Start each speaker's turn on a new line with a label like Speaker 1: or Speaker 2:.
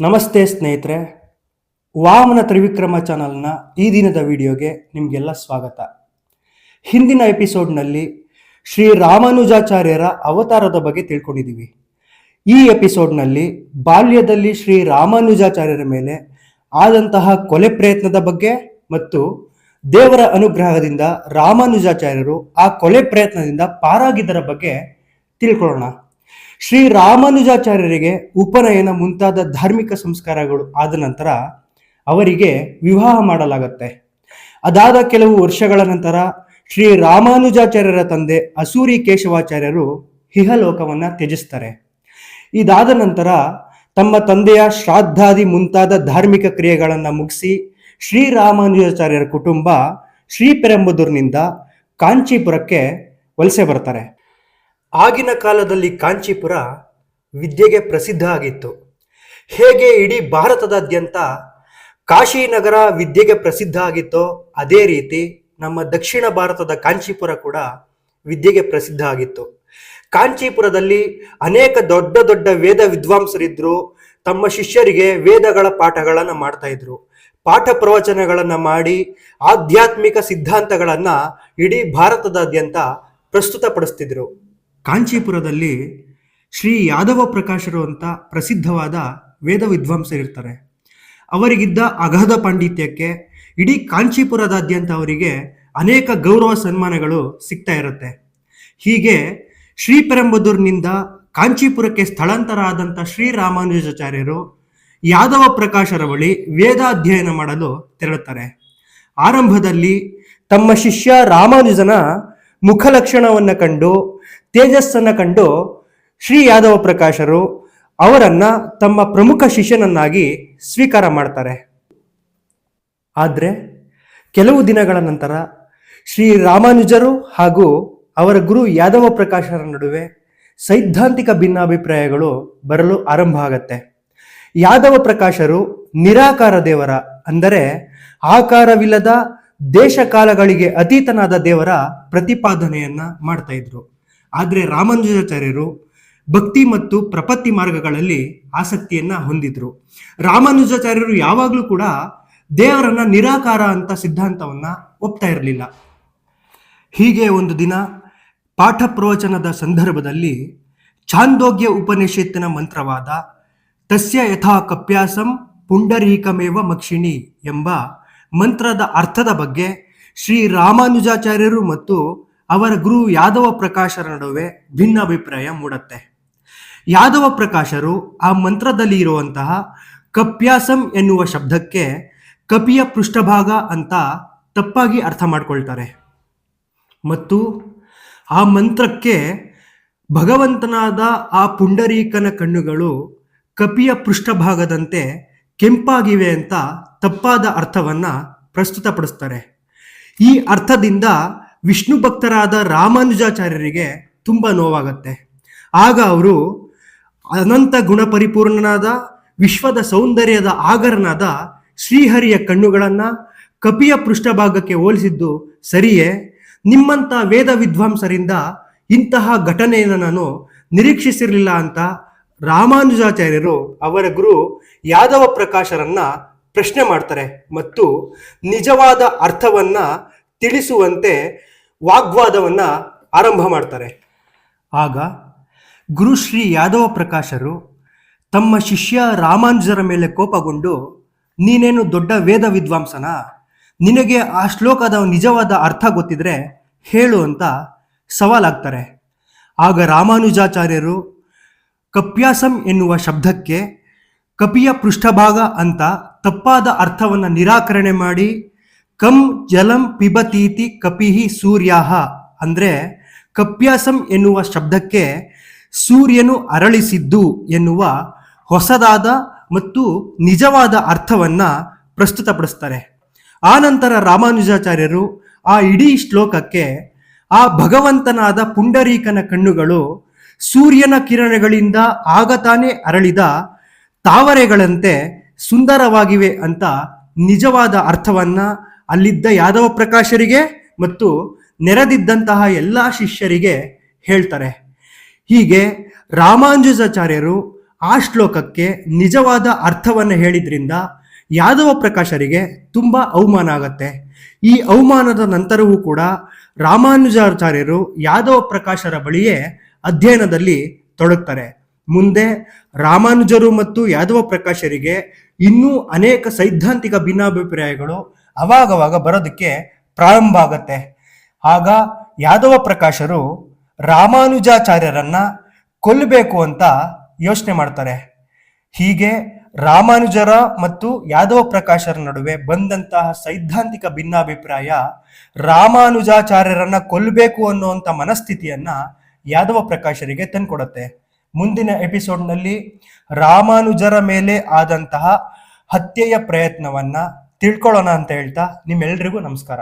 Speaker 1: ನಮಸ್ತೆ ಸ್ನೇಹಿತರೆ, ವಾಮನ ತ್ರಿವಿಕ್ರಮ ಚಾನಲ್ನ ಈ ದಿನದ ವಿಡಿಯೋಗೆ ನಿಮಗೆಲ್ಲ ಸ್ವಾಗತ. ಹಿಂದಿನ ಎಪಿಸೋಡ್ನಲ್ಲಿ ಶ್ರೀ ರಾಮಾನುಜಾಚಾರ್ಯರ ಅವತಾರದ ಬಗ್ಗೆ ತಿಳ್ಕೊಂಡಿದ್ದೀವಿ. ಈ ಎಪಿಸೋಡ್ನಲ್ಲಿ ಬಾಲ್ಯದಲ್ಲಿ ಶ್ರೀ ರಾಮಾನುಜಾಚಾರ್ಯರ ಮೇಲೆ ಆದಂತಹ ಕೊಲೆ ಪ್ರಯತ್ನದ ಬಗ್ಗೆ ಮತ್ತು ದೇವರ ಅನುಗ್ರಹದಿಂದ ರಾಮಾನುಜಾಚಾರ್ಯರು ಆ ಕೊಲೆ ಪ್ರಯತ್ನದಿಂದ ಪಾರಾಗಿದ್ದರ ಬಗ್ಗೆ ತಿಳ್ಕೊಳ್ಳೋಣ. ಶ್ರೀ ರಾಮಾನುಜಾಚಾರ್ಯರಿಗೆ ಉಪನಯನ ಮುಂತಾದ ಧಾರ್ಮಿಕ ಸಂಸ್ಕಾರಗಳು ಆದ ನಂತರ ಅವರಿಗೆ ವಿವಾಹ ಮಾಡಲಾಗತ್ತೆ. ಅದಾದ ಕೆಲವು ವರ್ಷಗಳ ನಂತರ ಶ್ರೀ ರಾಮಾನುಜಾಚಾರ್ಯರ ತಂದೆ ಅಸೂರಿ ಕೇಶವಾಚಾರ್ಯರು ಇಹಲೋಕವನ್ನ ತ್ಯಜಿಸ್ತಾರೆ. ಇದಾದ ನಂತರ ತಮ್ಮ ತಂದೆಯ ಶ್ರಾದ್ದಾದಿ ಮುಂತಾದ ಧಾರ್ಮಿಕ ಕ್ರಿಯೆಗಳನ್ನು ಮುಗಿಸಿ ಶ್ರೀ ರಾಮಾನುಜಾಚಾರ್ಯರ ಕುಟುಂಬ ಶ್ರೀಪೆರಂಬದೂರಿನಿಂದ ಕಾಂಚೀಪುರಕ್ಕೆ ವಲಸೆ ಬರ್ತಾರೆ. ಆಗಿನ ಕಾಲದಲ್ಲಿ ಕಾಂಚೀಪುರ ವಿದ್ಯೆಗೆ ಪ್ರಸಿದ್ಧ ಆಗಿತ್ತು. ಹೇಗೆ ಇಡೀ ಭಾರತದಾದ್ಯಂತ ಕಾಶಿನಗರ ವಿದ್ಯೆಗೆ ಪ್ರಸಿದ್ಧ ಆಗಿತ್ತೋ ಅದೇ ರೀತಿ ನಮ್ಮ ದಕ್ಷಿಣ ಭಾರತದ ಕಾಂಚೀಪುರ ಕೂಡ ವಿದ್ಯೆಗೆ ಪ್ರಸಿದ್ಧ ಆಗಿತ್ತು. ಕಾಂಚೀಪುರದಲ್ಲಿ ಅನೇಕ ದೊಡ್ಡ ದೊಡ್ಡ ವೇದ ವಿದ್ವಾಂಸರಿದ್ದರು ತಮ್ಮ ಶಿಷ್ಯರಿಗೆ ವೇದಗಳ ಪಾಠಗಳನ್ನು ಮಾಡ್ತಾ ಇದ್ರು. ಪಾಠ ಪ್ರವಚನಗಳನ್ನು ಮಾಡಿ ಆಧ್ಯಾತ್ಮಿಕ ಸಿದ್ಧಾಂತಗಳನ್ನು ಇಡೀ ಭಾರತದಾದ್ಯಂತ ಪ್ರಸ್ತುತಪಡಿಸ್ತಿದ್ರು. ಕಾಂಚೀಪುರದಲ್ಲಿ ಶ್ರೀ ಯಾದವ ಪ್ರಕಾಶರು ಅಂತ ಪ್ರಸಿದ್ಧವಾದ ವೇದ ವಿದ್ವಾಂಸರಿರ್ತಾರೆ. ಅವರಿಗಿದ್ದ ಅಗಾಧ ಪಾಂಡಿತ್ಯಕ್ಕೆ ಇಡೀ ಕಾಂಚೀಪುರದಾದ್ಯಂತ ಅವರಿಗೆ ಅನೇಕ ಗೌರವ ಸನ್ಮಾನಗಳು ಸಿಗ್ತಾ ಇರುತ್ತೆ. ಹೀಗೆ ಶ್ರೀಪೆರಂಬದೂರಿನಿಂದ ಕಾಂಚೀಪುರಕ್ಕೆ ಸ್ಥಳಾಂತರ ಆದಂಥ ಶ್ರೀರಾಮಾನುಜಾಚಾರ್ಯರು ಯಾದವ ಪ್ರಕಾಶರ ಬಳಿ ವೇದಾಧ್ಯಯನ ಮಾಡಲು ತೆರಳುತ್ತಾರೆ. ಆರಂಭದಲ್ಲಿ ತಮ್ಮ ಶಿಷ್ಯ ರಾಮಾನುಜನ ಮುಖಲಕ್ಷಣವನ್ನು ಕಂಡು ತೇಜಸ್ಸನ್ನ ಕಂಡು ಶ್ರೀ ಯಾದವ ಪ್ರಕಾಶರು ಅವರನ್ನ ತಮ್ಮ ಪ್ರಮುಖ ಶಿಷ್ಯನನ್ನಾಗಿ ಸ್ವೀಕಾರ ಮಾಡ್ತಾರೆ. ಆದರೆ ಕೆಲವು ದಿನಗಳ ನಂತರ ಶ್ರೀ ರಾಮಾನುಜರು ಹಾಗೂ ಅವರ ಗುರು ಯಾದವ ಪ್ರಕಾಶರ ನಡುವೆ ಸೈದ್ಧಾಂತಿಕ ಭಿನ್ನಾಭಿಪ್ರಾಯಗಳು ಬರಲು ಆರಂಭ ಆಗತ್ತೆ. ಯಾದವ ಪ್ರಕಾಶರು ನಿರಾಕಾರ ದೇವರ ಅಂದರೆ ಆಕಾರವಿಲ್ಲದ ದೇಶಕಾಲಗಳಿಗೆ ಅತೀತನಾದ ದೇವರ ಪ್ರತಿಪಾದನೆಯನ್ನ ಮಾಡ್ತಾ ಇದ್ರು. ಆದರೆ ರಾಮಾನುಜಾಚಾರ್ಯರು ಭಕ್ತಿ ಮತ್ತು ಪ್ರಪತ್ತಿ ಮಾರ್ಗಗಳಲ್ಲಿ ಆಸಕ್ತಿಯನ್ನ ಹೊಂದಿದ್ರು. ರಾಮಾನುಜಾಚಾರ್ಯರು ಯಾವಾಗಲೂ ಕೂಡ ದೇವರನ್ನ ನಿರಾಕಾರ ಅಂತ ಸಿದ್ಧಾಂತವನ್ನ ಒಪ್ತಾ ಇರಲಿಲ್ಲ. ಹೀಗೆ ಒಂದು ದಿನ ಪಾಠ ಪ್ರವಚನದ ಸಂದರ್ಭದಲ್ಲಿ ಚಾಂದೋಗ್ಯ ಉಪನಿಷತ್ತಿನ ಮಂತ್ರವಾದ ತಸ್ಯ ಯಥಾ ಕಪ್ಯಾಸಂ ಪುಂಡರೀಕಮೇವ ಮಕ್ಷಿಣಿ ಎಂಬ ಮಂತ್ರದ ಅರ್ಥದ ಬಗ್ಗೆ ಶ್ರೀ ರಾಮಾನುಜಾಚಾರ್ಯರು ಮತ್ತು ಅವರ ಗುರು ಯಾದವ ಪ್ರಕಾಶರ ನಡುವೆ ಭಿನ್ನ ಅಭಿಪ್ರಾಯ ಮೂಡತ್ತೆ. ಯಾದವ ಪ್ರಕಾಶರು ಆ ಮಂತ್ರದಲ್ಲಿ ಇರುವಂತಹ ಕಪ್ಯಾಸಂ ಎನ್ನುವ ಶಬ್ದಕ್ಕೆ ಕಪಿಯ ಪೃಷ್ಠಭಾಗ ಅಂತ ತಪ್ಪಾಗಿ ಅರ್ಥ ಮಾಡ್ಕೊಳ್ತಾರೆ. ಮತ್ತು ಆ ಮಂತ್ರಕ್ಕೆ ಭಗವಂತನಾದ ಆ ಪುಂಡರೀಕನ ಕಣ್ಣುಗಳು ಕಪಿಯ ಪೃಷ್ಠಭಾಗದಂತೆ ಕೆಂಪಾಗಿವೆ ಅಂತ ತಪ್ಪಾದ ಅರ್ಥವನ್ನ ಪ್ರಸ್ತುತಪಡಿಸ್ತಾರೆ. ಈ ಅರ್ಥದಿಂದ ವಿಷ್ಣು ಭಕ್ತರಾದ ರಾಮಾನುಜಾಚಾರ್ಯರಿಗೆ ತುಂಬ ನೋವಾಗತ್ತೆ. ಆಗ ಅವರು ಅನಂತ ಗುಣ ಪರಿಪೂರ್ಣನಾದ ವಿಶ್ವದ ಸೌಂದರ್ಯದ ಆಗರನಾದ ಶ್ರೀಹರಿಯ ಕಣ್ಣುಗಳನ್ನ ಕಪಿಯ ಪೃಷ್ಠಭಾಗಕ್ಕೆ ಹೋಲಿಸಿದ್ದು ಸರಿಯೇ? ನಿಮ್ಮಂಥ ವೇದ ವಿದ್ವಾಂಸರಿಂದ ಇಂತಹ ಘಟನೆಯನ್ನು ನಾನು ನಿರೀಕ್ಷಿಸಿರಲಿಲ್ಲ ಅಂತ ರಾಮಾನುಜಾಚಾರ್ಯರು ಅವರ ಗುರು ಯಾದವ ಪ್ರಕಾಶರನ್ನ ಪ್ರಶ್ನೆ ಮಾಡ್ತಾರೆ ಮತ್ತು ನಿಜವಾದ ಅರ್ಥವನ್ನ ತಿಳಿಸುವಂತೆ ವಾಗ್ವಾದವನ್ನ ಆರಂಭ ಮಾಡ್ತಾರೆ. ಆಗ ಗುರು ಶ್ರೀ ಯಾದವ ಪ್ರಕಾಶರು ತಮ್ಮ ಶಿಷ್ಯ ರಾಮಾನುಜರ ಮೇಲೆ ಕೋಪಗೊಂಡು, ನೀನೇನು ದೊಡ್ಡ ವೇದ ವಿದ್ವಾಂಸನ? ನಿನಗೆ ಆ ಶ್ಲೋಕದ ನಿಜವಾದ ಅರ್ಥ ಗೊತ್ತಿದ್ರೆ ಹೇಳು ಅಂತ ಸವಾಲಾಗ್ತಾರೆ. ಆಗ ರಾಮಾನುಜಾಚಾರ್ಯರು, ಕಪ್ಯಾಸಂ ಎನ್ನುವ ಶಬ್ದಕ್ಕೆ ಕಪಿಯ ಪೃಷ್ಠಭಾಗ ಅಂತ ತಪ್ಪಾದ ಅರ್ಥವನ್ನು ನಿರಾಕರಣೆ ಮಾಡಿ ಕಂ ಜಲಂ ಪಿಬತೀತಿ ಕಪಿಹಿ ಸೂರ್ಯಾಹ. ಅಂದ್ರೆ ಕಪ್ಯಾಸಂ ಎನ್ನುವ ಶಬ್ದಕ್ಕೆ ಸೂರ್ಯನು ಅರಳಿಸಿದ್ದು ಎನ್ನುವ ಹೊಸದಾದ ಮತ್ತು ನಿಜವಾದ ಅರ್ಥವನ್ನ ಪ್ರಸ್ತುತಪಡಿಸ್ತಾರೆ. ಆನಂತರ ರಾಮಾನುಜಾಚಾರ್ಯರು ಆ ಇಡೀ ಶ್ಲೋಕಕ್ಕೆ ಆ ಭಗವಂತನಾದ ಪುಂಡರೀಕನ ಕಣ್ಣುಗಳು ಸೂರ್ಯನ ಕಿರಣಗಳಿಂದ ಆಗತಾನೆ ಅರಳಿದ ತಾವರೆಗಳಂತೆ ಸುಂದರವಾಗಿವೆ ಅಂತ ನಿಜವಾದ ಅರ್ಥವನ್ನ ಅಲ್ಲಿದ್ದ ಯಾದವ ಪ್ರಕಾಶರಿಗೆ ಮತ್ತು ನೆರೆದಿದ್ದಂತಹ ಎಲ್ಲ ಶಿಷ್ಯರಿಗೆ ಹೇಳ್ತಾರೆ. ಹೀಗೆ ರಾಮಾನುಜಾಚಾರ್ಯರು ಆ ಶ್ಲೋಕಕ್ಕೆ ನಿಜವಾದ ಅರ್ಥವನ್ನು ಹೇಳಿದ್ರಿಂದ ಯಾದವ ಪ್ರಕಾಶರಿಗೆ ತುಂಬ ಅವಮಾನ ಆಗತ್ತೆ. ಈ ಅವಮಾನದ ನಂತರವೂ ಕೂಡ ರಾಮಾನುಜಾಚಾರ್ಯರು ಯಾದವ ಪ್ರಕಾಶರ ಬಳಿಯೇ ಅಧ್ಯಯನದಲ್ಲಿ ತೊಡಗ್ತಾರೆ. ಮುಂದೆ ರಾಮಾನುಜರು ಮತ್ತು ಯಾದವ ಪ್ರಕಾಶರಿಗೆ ಇನ್ನೂ ಅನೇಕ ಸೈದ್ಧಾಂತಿಕ ಭಿನ್ನಾಭಿಪ್ರಾಯಗಳು ಅವಾಗವಾಗ ಬರೋದಕ್ಕೆ ಪ್ರಾರಂಭ ಆಗತ್ತೆ. ಆಗ ಯಾದವ ಪ್ರಕಾಶರು ರಾಮಾನುಜಾಚಾರ್ಯರನ್ನ ಕೊಲ್ಲಬೇಕು ಅಂತ ಯೋಚನೆ ಮಾಡ್ತಾರೆ. ಹೀಗೆ ರಾಮಾನುಜರ ಮತ್ತು ಯಾದವ ಪ್ರಕಾಶರ ನಡುವೆ ಬಂದಂತಹ ಸೈದ್ಧಾಂತಿಕ ಭಿನ್ನಾಭಿಪ್ರಾಯ ರಾಮಾನುಜಾಚಾರ್ಯರನ್ನ ಕೊಲ್ಲಬೇಕು ಅನ್ನುವಂಥ ಮನಸ್ಥಿತಿಯನ್ನ ಯಾದವ ಪ್ರಕಾಶರಿಗೆ ತಂದುಕೊಡತ್ತೆ. ಮುಂದಿನ ಎಪಿಸೋಡ್ನಲ್ಲಿ ರಾಮಾನುಜರ ಮೇಲೆ ಆದಂತಹ ಹತ್ಯೆಯ ಪ್ರಯತ್ನವನ್ನ ತಿಳ್ಕೊಳ್ಳೋಣ ಅಂತ ಹೇಳ್ತಾ ನಿಮ್ಮೆಲ್ರಿಗೂ ನಮಸ್ಕಾರ.